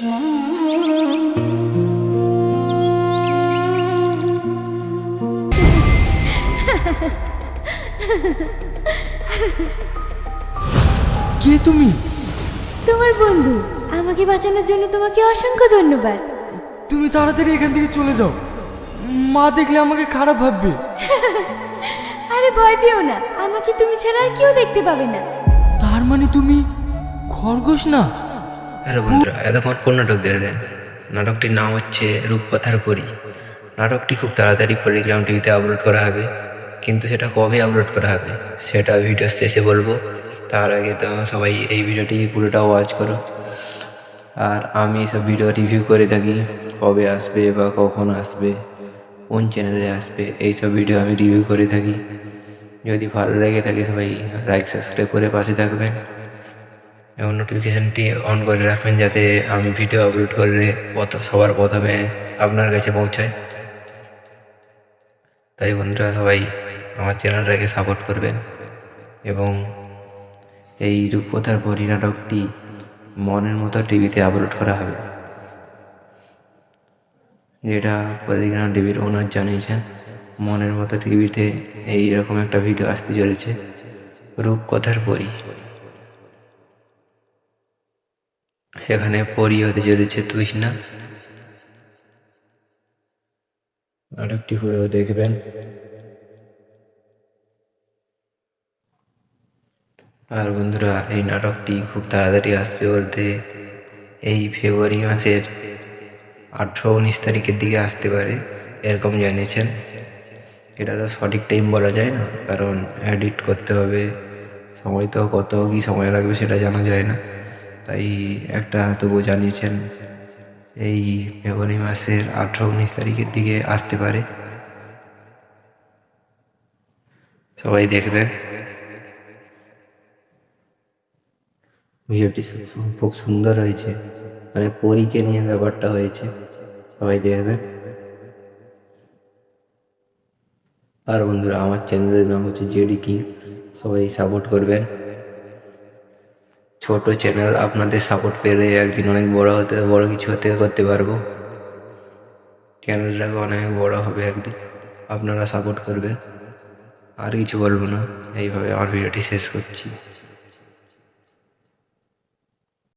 কে তুমি? তোমার বন্ধু আমাকে বাঁচানোর জন্য তোমাকে অসংখ্য ধন্যবাদ। তুমি তাড়াতাড়ি এখান থেকে চলে যাও। মা দেখলে আমাকে খারাপ ভাববে। আরে ভয় পেও না আমাকে তুমি ছাড়া আর কেউ দেখতে পাবে না। তার মানে তুমি খরগোশ না? হ্যালো বন্ধুরা এতক্ষণ কোন নাটক দেখলেন নাটকটির নাম হচ্ছে রূপকথার পরি। নাটকটি খুব তাড়াতাড়ি পরিগ্রাম টিভিতে আপলোড করা হবে, কিন্তু সেটা কবে আপলোড করা হবে, সেটা ভিডিও শেষে বলব। তার আগে তো সবাই এই ভিডিওটি পুরোটা ওয়াচ করো। আর আমি সব ভিডিও রিভিউ করে থাকি, কবে আসবে বা কখন আসবে, কোন চ্যানেলে আসবে, এই সব ভিডিও আমি রিভিউ করে থাকি। যদি ভালো লেগে থাকে সবাই লাইক সাবস্ক্রাইব করে পাশে থাকবেন। এবং নোটিফিকেশানটি অন করে রাখবেন যাতে আমি ভিডিও আপলোড করে সবার প্রথমে আপনার কাছে পৌঁছায় তাই বন্ধুরা, সবাই আমার চ্যানেলটাকে সাপোর্ট করবেন। এবং এই রূপকথার পরি নাটকটি মনের মতো টিভিতে আপলোড করা হবে। যেটা পরিগ্রাম টিভির ওনার জানিয়েছেন, মনের মতো টিভিতে এই রকম একটা ভিডিও আসতে চলেছে। রূপকথার পরি। এখানে পরি হতে চলেছে তুই না? নাটকটি পুরো দেখবেন। আর বন্ধুরা এই নাটকটি খুব তাড়াতাড়ি আসবে বলতে এই ফেব্রুয়ারি মাসের আঠেরো উনিশ তারিখের দিকে আসতে পারে এরকম জানিয়েছেন। এটা তো সঠিক টাইম বলা যায় না কারণ এডিট করতে হবে। সময় তো কত কী সময় লাগবে সেটা জানা যায় না। তাই একটা তবু জানিয়েছেন, এই ফেব্রুয়ারি মাসের আঠেরো উনিশ তারিখের দিকে আসতে পারে। সবাই দেখবেন। ভিডিওটি খুব সুন্দর হয়েছে। মানে পরীকে নিয়ে ব্যাপারটা হয়েছে। সবাই দেখবেন। আর বন্ধুরা, আমার চ্যানেলের নাম হচ্ছে জেডি কিং। সবাই সাপোর্ট করবেন। ছোট চ্যানেল আপনাদের সাপোর্ট পেলে একদিন অনেক বড় হতে, বড় কিছু হতে, করতে পারব। চ্যানেলটাকে অনেক বড় হবে একদিন, আপনারা সাপোর্ট করবেন। আর কিছু বলব না, এইভাবে আমার ভিডিওটি শেষ করছি।